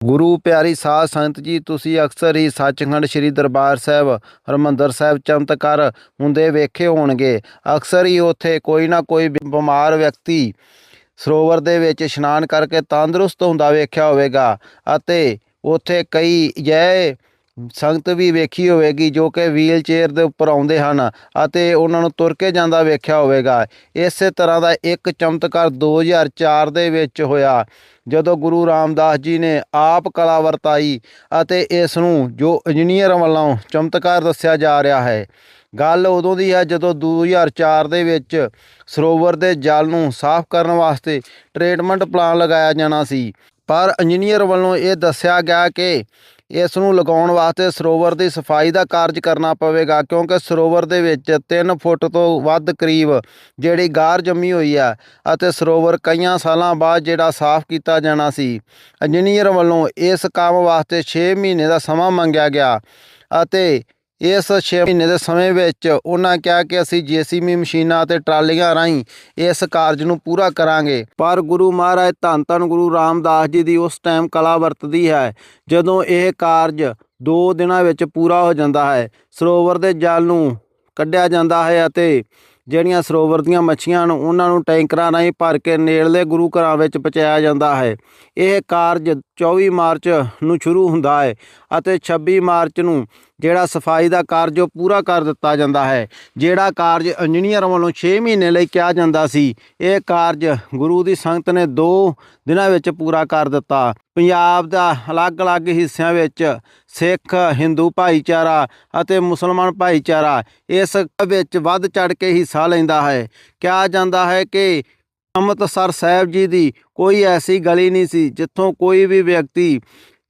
ਗੁਰੂ ਪਿਆਰੀ ਸਾਧ ਸੰਤ ਜੀ, ਤੁਸੀਂ ਅਕਸਰ ਹੀ ਸੱਚਖੰਡ ਸ੍ਰੀ ਦਰਬਾਰ ਸਾਹਿਬ, ਹਰਮੰਦਰ ਸਾਹਿਬ ਚਮਤਕਾਰ ਹੁੰਦੇ ਵੇਖੇ ਹੋਣਗੇ। ਅਕਸਰ ਹੀ ਉੱਥੇ ਕੋਈ ਨਾ ਕੋਈ ਬਿ- ਬਿਮਾਰ ਵਿਅਕਤੀ ਸਰੋਵਰ ਦੇ ਵਿੱਚ ਇਸ਼ਨਾਨ ਕਰਕੇ ਤੰਦਰੁਸਤ ਹੁੰਦਾ ਵੇਖਿਆ ਹੋਵੇਗਾ ਅਤੇ ਉੱਥੇ ਕਈ ਜੈ ਸੰਗਤ ਵੀ ਵੇਖੀ ਹੋਵੇਗੀ ਜੋ ਕਿ ਵੀਲ ਚੇਅਰ ਦੇ ਉੱਪਰ ਆਉਂਦੇ ਹਨ ਅਤੇ ਉਹਨਾਂ ਨੂੰ ਤੁਰ ਕੇ ਜਾਂਦਾ ਵੇਖਿਆ ਹੋਵੇਗਾ। ਇਸੇ ਤਰ੍ਹਾਂ ਦਾ ਇੱਕ ਚਮਤਕਾਰ 2004 ਦੇ ਵਿੱਚ ਹੋਇਆ। ਜਦੋਂ ਗੁਰੂ ਰਾਮਦਾਸ ਜੀ ਨੇ ਆਪ ਕਲਾ ਵਰਤਾਈ ਅਤੇ ਇਸ ਨੂੰ ਜੋ ਇੰਜੀਨੀਅਰ ਵੱਲੋਂ ਚਮਤਕਾਰ ਦੱਸਿਆ ਜਾ ਰਿਹਾ ਹੈ। ਗੱਲ ਉਦੋਂ ਦੀ ਹੈ ਜਦੋਂ 2004 ਦੇ ਵਿੱਚ ਸਰੋਵਰ ਦੇ ਜਲ ਨੂੰ ਸਾਫ਼ ਕਰਨ ਵਾਸਤੇ ਟ੍ਰੀਟਮੈਂਟ ਪਲਾਨ ਲਗਾਇਆ ਜਾਣਾ ਸੀ। ਪਰ ਇੰਜੀਨੀਅਰ ਵੱਲੋਂ ਇਹ ਦੱਸਿਆ ਗਿਆ ਕਿ ਇਸ ਨੂੰ ਲਗਾਉਣ ਵਾਸਤੇ ਸਰੋਵਰ ਦੀ ਸਫ਼ਾਈ ਦਾ ਕਾਰਜ ਕਰਨਾ ਪਵੇਗਾ, ਕਿਉਂਕਿ ਸਰੋਵਰ ਦੇ ਵਿੱਚ 3 ਫੁੱਟ ਤੋਂ ਵੱਧ ਕਰੀਬ ਜਿਹੜੀ ਗਾਰ ਜੰਮੀ ਹੋਈ ਹੈ ਅਤੇ ਸਰੋਵਰ ਕਈਆਂ ਸਾਲਾਂ ਬਾਅਦ ਜਿਹੜਾ ਸਾਫ਼ ਕੀਤਾ ਜਾਣਾ ਸੀ। ਇੰਜੀਨੀਅਰ ਵੱਲੋਂ ਇਸ ਕੰਮ ਵਾਸਤੇ 6 ਮਹੀਨੇ ਦਾ ਸਮਾਂ ਮੰਗਿਆ ਗਿਆ ਅਤੇ ਇਸ 6 ਮਹੀਨੇ ਦੇ ਸਮੇਂ ਵਿੱਚ ਉਹਨਾਂ ਕਿਹਾ ਕਿ ਅਸੀਂ ਜੀਸੀਬੀ ਮਸ਼ੀਨਾਂ ਅਤੇ ਟਰਾਲੀਆਂ ਰਾਹੀਂ ਇਸ ਕਾਰਜ ਨੂੰ ਪੂਰਾ ਕਰਾਂਗੇ। ਪਰ ਗੁਰੂ ਮਹਾਰਾਜ ਧੰਨ ਧੰਨ ਗੁਰੂ ਰਾਮਦਾਸ ਜੀ ਦੀ ਉਸ ਟਾਈਮ ਕਲਾ ਵਰਤਦੀ ਹੈ, ਜਦੋਂ ਇਹ ਕਾਰਜ 2 ਦਿਨਾਂ ਵਿੱਚ ਪੂਰਾ ਹੋ ਜਾਂਦਾ ਹੈ। ਸਰੋਵਰ ਦੇ ਜਲ ਨੂੰ ਕੱਢਿਆ ਜਾਂਦਾ ਹੈ ਅਤੇ ਜਿਹੜੀਆਂ ਸਰੋਵਰ ਦੀਆਂ ਮੱਛੀਆਂ ਹਨ, ਉਹਨਾਂ ਨੂੰ ਟੈਂਕਰਾਂ ਰਾਹੀਂ ਭਰ ਕੇ ਨੇੜਲੇ ਗੁਰੂ ਘਰਾਂ ਵਿੱਚ ਪਹੁੰਚਾਇਆ ਜਾਂਦਾ ਹੈ। ਇਹ ਕਾਰਜ 24 ਮਾਰਚ ਨੂੰ ਸ਼ੁਰੂ ਹੁੰਦਾ ਹੈ ਅਤੇ 26 ਮਾਰਚ ਨੂੰ ਜਿਹੜਾ ਸਫ਼ਾਈ ਦਾ ਕਾਰਜ ਉਹ ਪੂਰਾ ਕਰ ਦਿੱਤਾ ਜਾਂਦਾ ਹੈ, ਜਿਹੜਾ ਕਾਰਜ ਇੰਜੀਨੀਅਰ ਵੱਲੋਂ 6 ਮਹੀਨੇ ਲਈ ਕਿਹਾ ਜਾਂਦਾ ਸੀ। ਇਹ ਕਾਰਜ ਗੁਰੂ ਦੀ ਸੰਗਤ ਨੇ 2 ਦਿਨਾਂ ਵਿੱਚ ਪੂਰਾ ਕਰ ਦਿੱਤਾ। ਪੰਜਾਬ ਦਾ ਅਲੱਗ-ਅਲੱਗ ਹਿੱਸਿਆਂ ਵਿੱਚ ਸਿੱਖ, ਹਿੰਦੂ ਭਾਈਚਾਰਾ ਅਤੇ ਮੁਸਲਮਾਨ ਭਾਈਚਾਰਾ ਇਸ ਵਿੱਚ ਵੱਧ ਚੜ ਕੇ ਹਿੱਸਾ ਲੈਂਦਾ ਹੈ। ਕਿਹਾ ਜਾਂਦਾ ਹੈ ਕਿ ਅੰਮ੍ਰਿਤਸਰ ਸਾਹਿਬ ਜੀ ਦੀ ਕੋਈ ਐਸੀ ਗਲੀ ਨਹੀਂ ਸੀ ਜਿੱਥੋਂ ਕੋਈ ਵੀ ਵਿਅਕਤੀ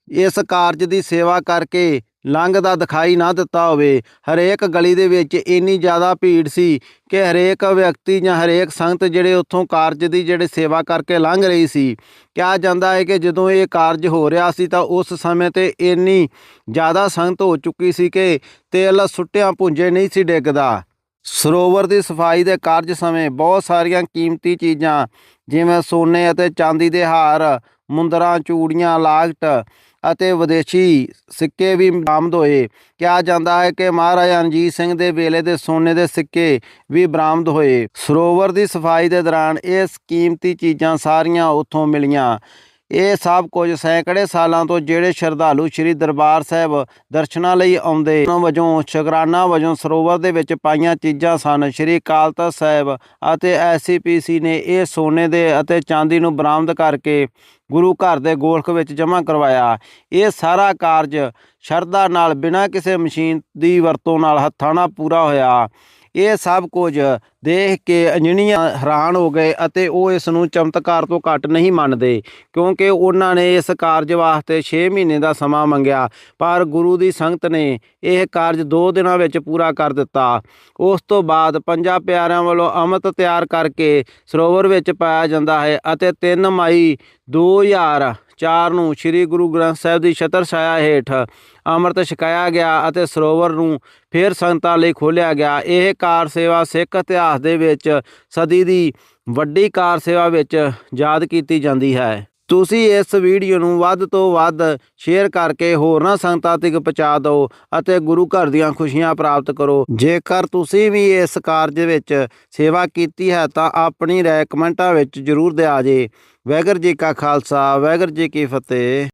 ਇਸ ਕਾਰਜ ਦੀ ਸੇਵਾ ਕਰਕੇ ਲੰਘਦਾ ਦਿਖਾਈ ਨਾ ਦਿੱਤਾ ਹੋਵੇ। ਹਰੇਕ ਗਲੀ ਦੇ ਵਿੱਚ ਇੰਨੀ ਜ਼ਿਆਦਾ ਭੀੜ ਸੀ ਕਿ ਹਰੇਕ ਵਿਅਕਤੀ ਜਾਂ ਹਰੇਕ ਸੰਗਤ ਜਿਹੜੇ ਉੱਥੋਂ ਕਾਰਜ ਦੀ ਜਿਹੜੇ ਸੇਵਾ ਕਰਕੇ ਲੰਘ ਰਹੀ ਸੀ। ਕਿਹਾ ਜਾਂਦਾ ਹੈ ਕਿ ਜਦੋਂ ਇਹ ਕਾਰਜ ਹੋ ਰਿਹਾ ਸੀ ਤਾਂ ਉਸ ਸਮੇਂ ਤੇ ਇੰਨੀ ਜ਼ਿਆਦਾ ਸੰਗਤ ਹੋ ਚੁੱਕੀ ਸੀ ਕਿ ਤੇਲ ਸੁੱਟਿਆਂ ਪੁੰਜੇ ਨਹੀਂ ਸੀ ਡਿੱਗਦਾ। ਸਰੋਵਰ ਦੀ ਸਫ਼ਾਈ ਦੇ ਕਾਰਜ ਸਮੇਂ ਬਹੁਤ ਸਾਰੀਆਂ ਕੀਮਤੀ ਚੀਜ਼ਾਂ ਜਿਵੇਂ ਸੋਨੇ ਅਤੇ ਚਾਂਦੀ ਦੇ ਹਾਰ ਮੁੰਦਰਾਂ, ਚੂੜੀਆਂ, ਲਾਗਟ ਅਤੇ ਵਿਦੇਸ਼ੀ ਸਿੱਕੇ ਵੀ ਬਰਾਮਦ ਹੋਏ। ਕਿਹਾ ਜਾਂਦਾ ਹੈ ਕਿ ਮਹਾਰਾਜਾ ਰਣਜੀਤ ਸਿੰਘ ਦੇ ਵੇਲੇ ਦੇ ਸੋਨੇ ਦੇ ਸਿੱਕੇ ਵੀ ਬਰਾਮਦ ਹੋਏ। ਸਰੋਵਰ ਦੀ ਸਫ਼ਾਈ ਦੇ ਦੌਰਾਨ ਇਹ ਕੀਮਤੀ ਚੀਜ਼ਾਂ ਸਾਰੀਆਂ ਉੱਥੋਂ ਮਿਲੀਆਂ। ਇਹ ਸਭ ਕੁਝ ਸੈਂਕੜੇ ਸਾਲਾਂ ਤੋਂ ਜਿਹੜੇ ਸ਼ਰਧਾਲੂ ਸ੍ਰੀ ਦਰਬਾਰ ਸਾਹਿਬ ਦਰਸ਼ਨਾਂ ਲਈ ਆਉਂਦੇ ਉਹਨਾਂ ਵਜੋਂ ਸ਼ੁਕਰਾਨਾ ਵਜੋਂ ਸਰੋਵਰ ਦੇ ਵਿੱਚ ਪਾਈਆਂ ਚੀਜ਼ਾਂ ਸਨ। ਸ੍ਰੀ ਅਕਾਲ ਤਖਤ ਸਾਹਿਬ ਅਤੇ ਐਸਸੀਪੀਸੀ ਨੇ ਇਹ ਸੋਨੇ ਦੇ ਅਤੇ ਚਾਂਦੀ ਨੂੰ ਬਰਾਮਦ ਕਰਕੇ ਗੁਰੂ ਘਰ ਦੇ ਗੋਲਖ ਵਿੱਚ ਜਮ੍ਹਾਂ ਕਰਵਾਇਆ। ਇਹ ਸਾਰਾ ਕਾਰਜ ਸ਼ਰਧਾ ਨਾਲ ਬਿਨਾਂ ਕਿਸੇ ਮਸ਼ੀਨ ਦੀ ਵਰਤੋਂ ਨਾਲ ਹੱਥਾਂ ਨਾਲ ਪੂਰਾ ਹੋਇਆ। ਇਹ ਸਭ ਕੁਝ ਦੇਖ ਕੇ ਇੰਜੀਨੀਅਰ ਹੈਰਾਨ ਹੋ ਗਏ ਅਤੇ ਉਹ ਇਸ ਨੂੰ ਚਮਤਕਾਰ ਤੋਂ ਘੱਟ ਨਹੀਂ ਮੰਨਦੇ, ਕਿਉਂਕਿ ਉਹਨਾਂ ਨੇ ਇਸ ਕਾਰਜ ਵਾਸਤੇ 6 ਮਹੀਨੇ ਦਾ ਸਮਾਂ ਮੰਗਿਆ, ਪਰ ਗੁਰੂ ਦੀ ਸੰਗਤ ਨੇ ਇਹ ਕਾਰਜ 2 ਦਿਨਾਂ ਵਿੱਚ ਪੂਰਾ ਕਰ ਦਿੱਤਾ। ਉਸ ਤੋਂ ਬਾਅਦ ਪੰਜਾਂ ਪਿਆਰਿਆਂ ਵੱਲੋਂ ਅੰਮ੍ਰਿਤ ਤਿਆਰ ਕਰਕੇ ਸਰੋਵਰ ਵਿੱਚ ਪਾਇਆ ਜਾਂਦਾ ਹੈ ਅਤੇ 3 ਮਈ 2004 ਨੂੰ ਸ੍ਰੀ ਗੁਰੂ ਗ੍ਰੰਥ ਸਾਹਿਬ ਦੀ ਛਤਰ ਛਾਇਆ ਹੇਠ ਅੰਮ੍ਰਿਤ ਛਕਾਇਆ ਗਿਆ ਅਤੇ ਸਰੋਵਰ ਨੂੰ ਫਿਰ ਸੰਗਤਾਂ ਲਈ ਖੋਲ੍ਹਿਆ ਗਿਆ। ਇਹ ਕਾਰ ਸੇਵਾ ਸਿੱਖ ਇਤਿਹਾਸ ਦੇ ਵਿੱਚ ਸਦੀ ਦੀ ਵੱਡੀ ਕਾਰ ਸੇਵਾ ਵਿੱਚ ਯਾਦ ਕੀਤੀ ਜਾਂਦੀ ਹੈ। ਤੁਸੀਂ ਇਸ ਵੀਡੀਓ ਨੂੰ ਵੱਧ ਤੋਂ ਵੱਧ ਸ਼ੇਅਰ ਕਰਕੇ ਹੋਰਨਾਂ ਸੰਗਤਾਂ ਤੱਕ ਪਹੁੰਚਾ ਦਿਓ ਅਤੇ ਗੁਰੂ ਘਰ ਦੀਆਂ ਖੁਸ਼ੀਆਂ ਪ੍ਰਾਪਤ ਕਰੋ। ਜੇਕਰ ਤੁਸੀਂ ਵੀ ਇਸ ਕਾਰਜ ਵਿੱਚ ਸੇਵਾ ਕੀਤੀ ਹੈ, ਤਾਂ ਆਪਣੀ ਰਾਏ ਕਮੈਂਟਾਂ ਵਿੱਚ ਜ਼ਰੂਰ ਦਿਆ ਜੇ। ਵਾਹਿਗੁਰੂ ਜੀ ਕਾ ਖਾਲਸਾ, ਵਾਹਿਗੁਰੂ ਜੀ ਕੀ ਫਤਿਹ।